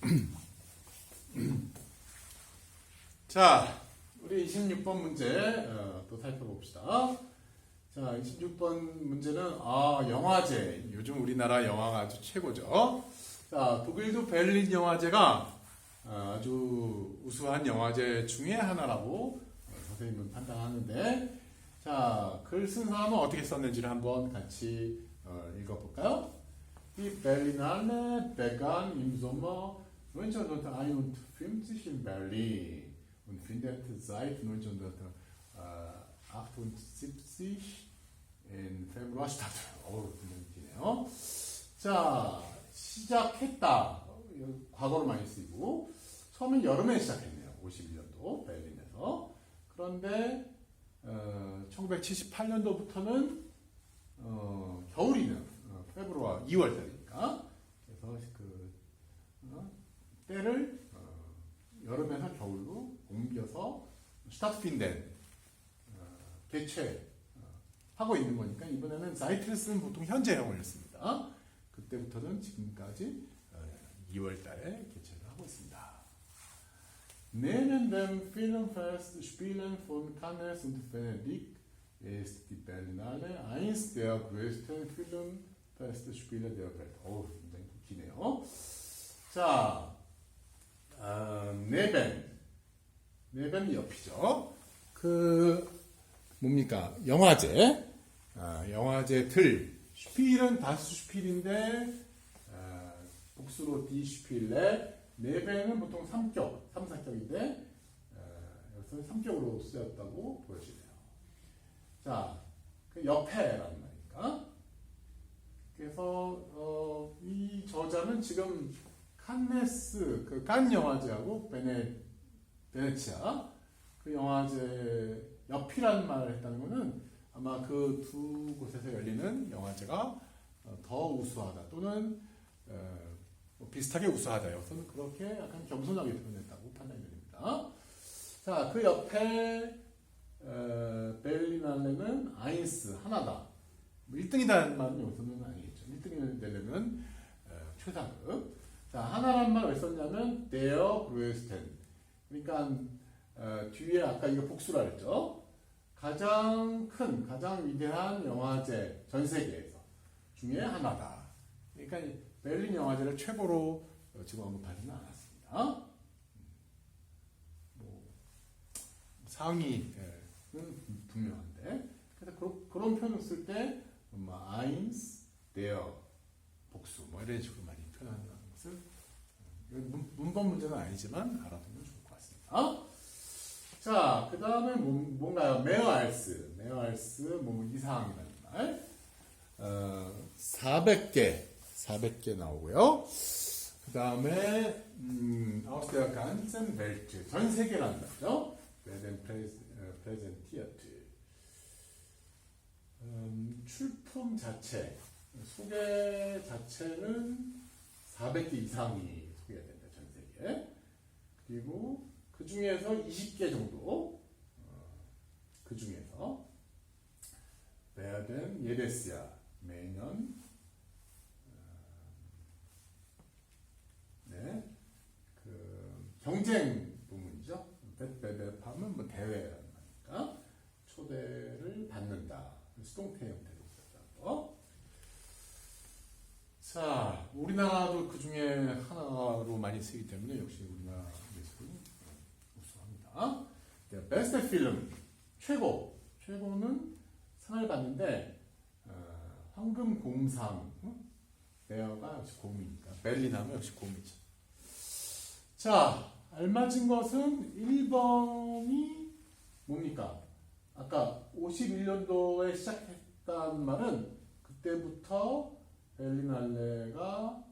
자, 우리 26번 문제 어, 또 살펴봅시다. 자, 26번 문제는 아, 영화제. 요즘 우리나라 영화가 아주 최고죠. 자, 독일도 베를린 영화제가 어, 아주 우수한 영화제 중에 하나라고 어, 선생님은 판단하는데 자, 글 쓴 사람은 어떻게 썼는지를 한번 같이 어, 읽어볼까요? 이 베를린하네 베간 임소머 1903 1950 in Berlin und findet seit 1978 in Februar statt. 어우, 자, 시작했다. 과거로 많이 쓰이고, 처음엔 여름에 시작했네요. 51년도, 베를린에서. 그런데, 어, 1978년도부터는, 어, 겨울이면, 어, 페브루아 2월달이니까. 그래서 때를 어, 여름에서 겨울로 옮겨서 스타트핀덴 어, 개최 어, 하고 있는 거니까 이번에는 자이트레스는 보통 현재형을 씁니다. 그때부터는 지금까지 어, 2월 달에 개최를 하고 있습니다. Neben dem Filmfest Spielen von Cannes und Venedig ist die Berlinale eins der größten Filmfestspiele der Welt. 어우, 굉장히 기네요. 자, 어, 네벤. 네벤 옆이죠. 그, 뭡니까? 영화제. 아, 영화제 들. 슈필은 다수 슈필인데, 아, 복수로 디 슈필레. 네벤은 보통 3격, 3, 4격인데, 여기서 3격으로 쓰였다고 보여지네요. 자, 그 옆에라는 말이니까. 그래서 어, 이 저자는 지금 칸네스 그칸 영화제하고 베네 베네치아 그 영화제 옆이라는 말을 했다는 것은 아마 그 두 곳에서 열리는 영화제가 어, 더 우수하다 또는 어, 뭐 비슷하게 우수하다 여기서는 그렇게 약간 겸손하게 표현했다고 판단이 됩니다. 자, 그 옆에 어, 베를린알레는 아인스 하나다. 뭐 1등이다는 말은 여기서는 아니겠죠. 1등이 되려면 어, 최상급. 자 하나란 말 왜 썼냐면 데어 그루에스텐. 그러니까 어, 뒤에 아까 이거 복수라 그랬죠. 가장 큰, 가장 위대한 영화제 전 세계에서 중에 하나다. 그러니까 이 베를린 영화제를 최고로 어, 지금 언급하지는 않았습니다. 뭐 상위는 분명한데 그래서 그런, 그런 표현을 쓸 때 뭐 아인스, 데어, 복수 뭐 이런 식으로 많이 표현한다는 것을 음, 문, 문법 문제는 아니지만 알아두면 좋을 것 같습니다. 자, 그 다음에 뭔가요? 메어알스, 메어알스 뭐 이상이라는 말. 어, 400개, 400개 나오고요. 그 다음에 음, 아우스테아 간센 벨트, 전 세계라는 말이죠. 베덴 프레젠티어트. 음, 출품 자체, 소개 자체는 400개 이상이 소개가 된다, 전 세계. 그리고 그 중에서 20개 정도, 어, 그 중에서 베아덴 예데스야 매년 어, 네, 그 경쟁 부문이죠. 베베베하면 뭐 대회라는 말이니까 초대를 받는다. 수동태 형태로 거. 자, 우리나라도 그 중에 하나로 많이 쓰기 때문에 역시 우리나라 예술은 우수합니다. 네, 베스트 필름 최고 최고는 상을 받는데 어, 황금 곰상 응? 베어가 역시 곰이니까 하면 역시 곰이죠. 자, 알맞은 것은 1번이 뭡니까? 아까 51년도에 시작했다는 말은 그때부터 베를린알레가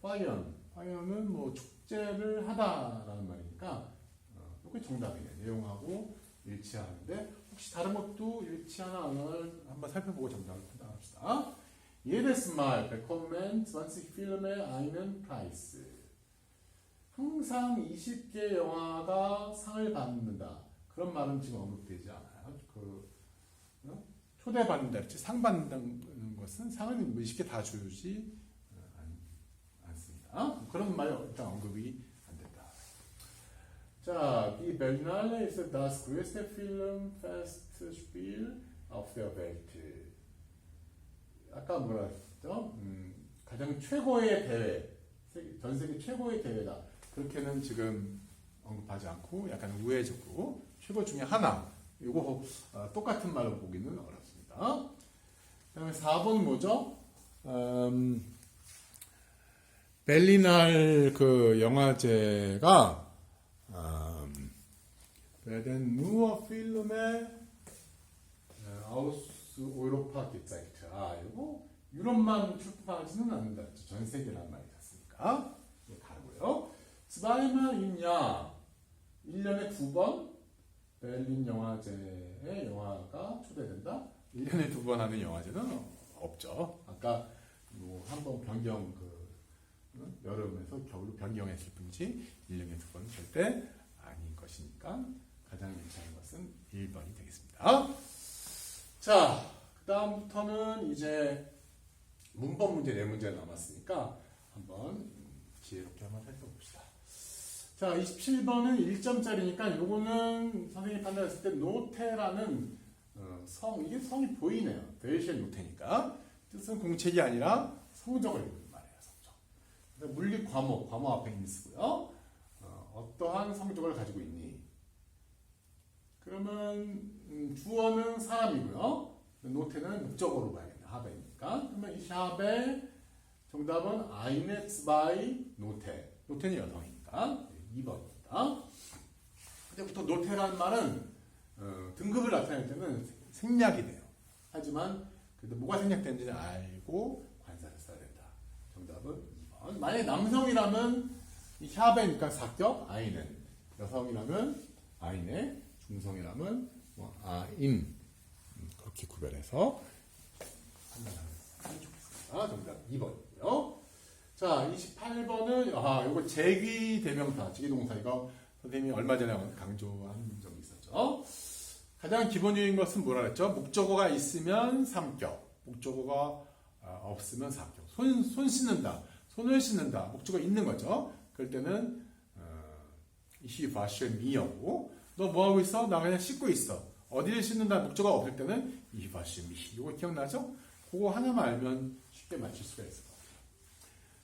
파이언, 파이언은 뭐 축제를 하다라는 말이니까 어, 이게 정답이에요. 내용하고 일치하는데 혹시 다른 것도 일치하나 안 하나를 한번 살펴보고 정답을 판단합시다. Jedes Mal bekommen 20 Filme. 항상 20개 영화가 상을 받는다. 그런 말은 지금 언급되지 않아요. 그 어? 초대받는다? 상 받는다는 것은 상은 20개 다 주지 어, 그런 말 일단 언급이 안 된다. 자, die Berlinale ist das größte Filmfestspiel auf der Welt. 아까 뭐라 했죠? 음, 가장 최고의 대회, 세계- 전 세계 최고의 대회다. 그렇게는 지금 언급하지 않고 약간 우회적으로 최고 중에 하나. 이거 어, 똑같은 말로 보기는 어렵습니다. 그 다음에 4번 뭐죠? 음, 벨리날 그 영화제가 음, werden nur Filme 어, aus Europa gezeigt. 아, 이거 유럽만 출판하지는 않는다. 전 세계란 말이 었으니까 이게 다르고요. zweimal im Jahr 1년에 두번 베를린 영화제에 영화가 초대된다. 1년에 두번 하는 영화제는 없죠. 아까 뭐 한 번 변경 그 응? 여름에서 겨울로 변경했을 뿐이지 1년에 두번 절대 아닌 것이니까 가장 괜찮은 것은 1번이 되겠습니다. 자, 그 다음부터는 이제 문법 문제 네 문제 남았으니까 한번 음, 지혜롭게 한번 살펴봅시다. 자, 27번은 1점짜리니까 요거는 선생님이 판단했을 때 노테라는 어, 성, 이게 성이 보이네요. 베이시의 노테니까. 뜻은 공책이 아니라 성적을 물리 과목, 과목 앞에 있는 쓰고요. 어, 어떠한 성적을 가지고 있니? 그러면 음, 주어는 사람이고요. 노테는 목적어로 봐야겠네. 하베니까. 그러면 이 샵의 정답은 eine, zwei, 노테. 노테는 여성이니까 2번입니다. 그때부터 노테라는 말은 어, 등급을 나타낼 때는 생략이 돼요. 하지만 그래도 뭐가 생략되는지 알고 관사를 써야 된다. 정답은 2번. 만약에 남성이라면 이 샵에니까 사격, 아이는 여성이라면 아이네, 중성이라면 뭐 아인 음, 그렇게 구별해서 좋겠습니다. 정답 2번이고요. 자, 28번은 아, 이거 제기 대명사, 제기 동사 이거 선생님이 얼마 전에 강조한 적이 있었죠. 가장 기본적인 것은 뭐라 그랬죠? 목적어가 있으면 3격, 목적어가 아, 없으면 4격. 손, 손 씻는다, 손을 씻는다, 목적어 있는 거죠. 그럴 때는 어, 이 바슈 미여고 너 뭐 하고 있어? 나 그냥 씻고 있어. 어디를 씻는다 목적어가 없을 때는 이 바슈 미. 이거 기억나죠? 그거 하나만 알면 쉽게 맞출 수가 같아요.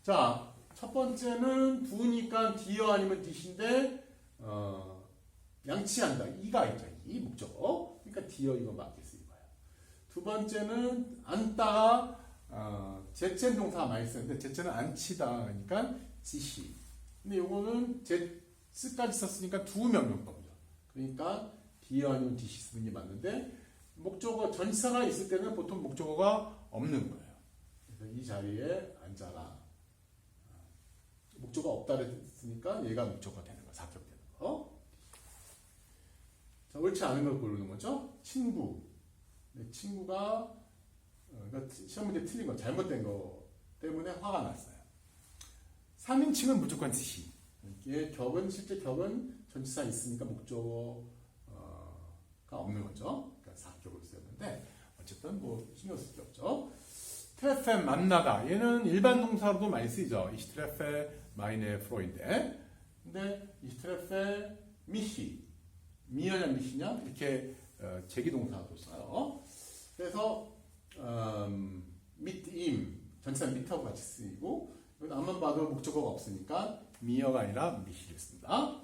자, 첫 번째는 두니까 디어 아니면 디신데 어, 양치한다. 이가 있죠. 이 목적어. 그러니까 디어 이거 맞겠어 이거야. 두 번째는 앉다가 어, 제첸 동사 많이 쓰는데 제첸은 앉히다 그러니까 지시. 근데 요거는 제스까지 썼으니까 두 명령법이죠. 그러니까 디어 아니면 디시 쓰는 게 맞는데 목적어 전치사가 있을 때는 보통 목적어가 없는 거예요. 그래서 이 자리에 앉아라. 목적어가 없다 그랬으니까 얘가 목적어가 되는 거야. 사격되는 거. 자, 옳지 않은 걸 고르는 거죠. 친구. 내 친구가 어, 그러니까 시험 문제 틀린 거, 잘못된 거 때문에 화가 났어요. 3인칭은 무조건 지시. 이게 격은 실제 격은 전치사 있으니까 목적어가 없는 거죠. 그러니까 사격을 쓰였는데 어쨌든 뭐 신경 쓸 게 없죠. 트레페 만나다. 얘는 일반 동사로도 많이 쓰이죠. 이스트레페 마이네 프로인데. 근데 이스트레페 미시. 미어냐 미시냐 이렇게 어, 제기동사도 써요. 그래서 음, 밑임 전치사 밑하고 같이 쓰이고 이건 앞만 봐도 목적어가 없으니까 미어가 아니라 미시를 씁니다.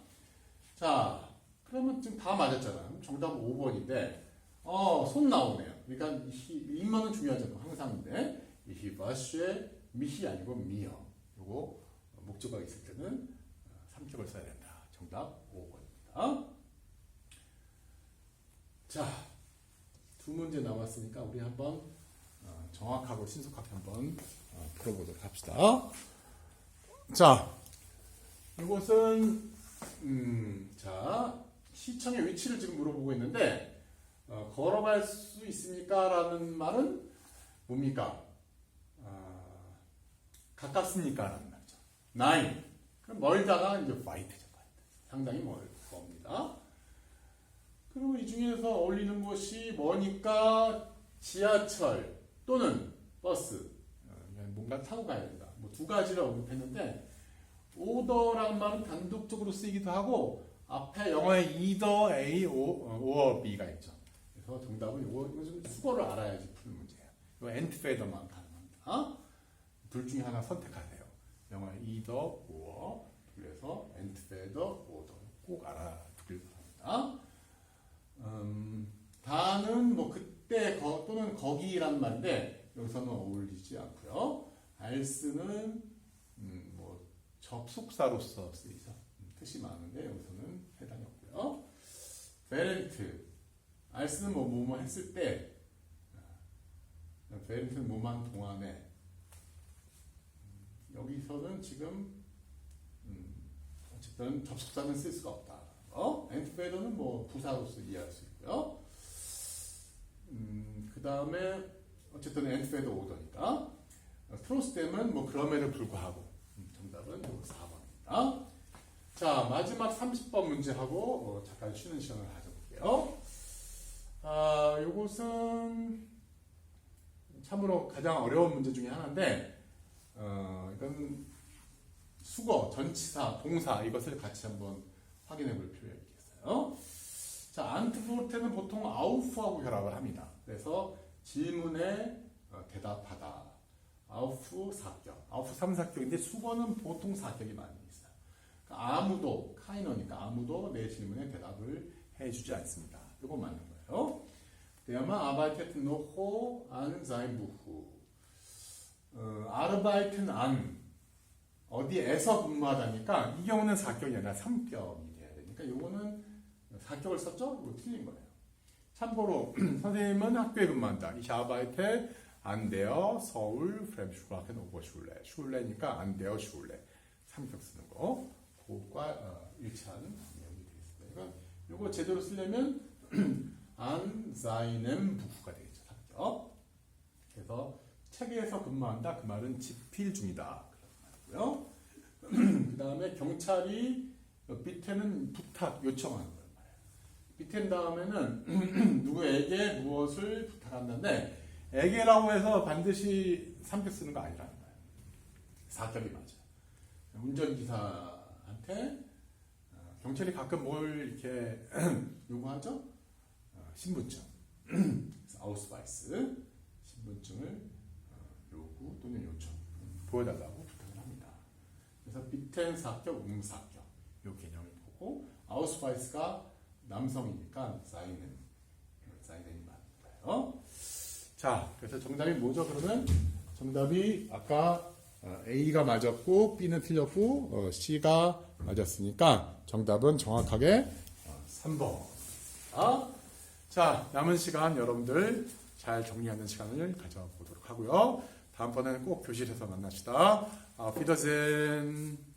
자, 그러면 지금 다 맞았잖아요. 정답 5번인데 어, 손 나오네요. 그러니까 이 임만은 중요하잖아요. 항상인데 이 버스의 미시 아니고 미어. 요거 목적어가 있을 때는 어, 삼격을 써야 된다. 정답 5번입니다. 자, 두 문제 남았으니까 우리 한번 어, 정확하고 신속하게 한번 어, 풀어보도록 합시다. 자, 이것은 음, 자 시청의 위치를 지금 물어보고 있는데 어, 걸어갈 수 있습니까? 라는 말은 뭡니까? 아, 가깝습니까? 라는 말이죠. nine. 그럼 멀다가 이제 fight죠. 상당히 멀 겁니다. 그리고 이 중에서 어울리는 곳이 뭐니까 지하철 또는 버스 어, 뭔가 타고 가야 된다. 뭐 두 가지를 언급했는데 order라는 말은 단독적으로 쓰이기도 하고 앞에 영어에 either A or, B가 있죠. 그래서 정답은 이거 이거 좀 수거를 알아야지 푸는 문제예요. 이거 feather만 가능합니다. 둘 중에 하나 선택하세요. 영어에 either or 그래서 feather order 꼭 알아두길 바랍니다. 음, 다는 뭐 그 때 거, 또는 거기란 말인데 여기서는 어울리지 않고요. 알스는 음, 뭐 접속사로서 쓰이죠. 음, 뜻이 많은데 여기서는 해당이 없고요. 베렌트 알스는 뭐 뭐뭐 했을 때 아, 베렌트는 뭐만 동안에 음, 여기서는 지금 음, 어쨌든 접속사는 쓸 수가 없다. 어? 엔트베더는 뭐 부사로서 이해할 수 있고요. 음, 그 다음에 어쨌든 엔트베더 오더니까 트로스댐은 뭐 그럼에도 불구하고 음, 정답은 4번입니다. 자 마지막 30번 문제하고 어, 잠깐 쉬는 시간을 가져볼게요. 아 요것은 참으로 가장 어려운 문제 중에 하나인데 어, 이건 수거, 전치사, 동사 이것을 같이 한번 확인해 볼 필요가 있겠어요. 자, 안트포르테는 보통 아우프하고 결합을 합니다. 그래서 질문에 어, 대답하다. 아우프 사격. 아우프 3사격인데 수거는 보통 사격이 많이 있어요. 그러니까 아무도, 카이너니까 아무도 내 질문에 대답을 해주지 않습니다. 이거 맞는 거예요. Arbeitet noch an seinem Buch. 어, arbeiten an 어디에서 근무하다니까 이 경우는 사격이 아니라 삼격이 돼야 되니까 요거는 사격을 썼죠? 이거 틀린 거예요. 참고로 선생님은 학교에 근무한다. Ich arbeite an der Seoul Fremdsprachen Oberschule. 슐레니까 an der Schule. 삼격 쓰는 거. 그것과 어, 일치하는 내용이 되겠습니다. 그러니까 요거 제대로 쓰려면 an seinem Buch가 되겠죠. 삼격. 그래서 책에서 근무한다. 그 말은 집필 중이다. 그런 말이고요. 그 다음에 경찰이 밑에는 부탁 요청하 밑에 다음에는 누구에게 무엇을 부탁한다는데 에게라고 해서 반드시 삼격 쓰는 거 아니라는 거예요. 사격이 맞아요. 운전기사한테 어, 경찰이 가끔 뭘 이렇게 요구하죠? 어, 신분증, 아우스바이스 신분증을 요구 또는 요청 보여달라고 부탁을 합니다. 그래서 비텐 사격, 음 사격 요 개념을 보고 아우스바이스가 남성이니까 사인은 사인이 맞는 거예요. 자, 그래서 정답이 뭐죠? 그러면 정답이 아까 어, A가 맞았고 B는 틀렸고 어, C가 맞았으니까 정답은 정확하게 어, 3번. 아? 자, 남은 시간 여러분들 잘 정리하는 시간을 가져보도록 하고요. 다음번에는 꼭 교실에서 만납시다. 아, 피더센.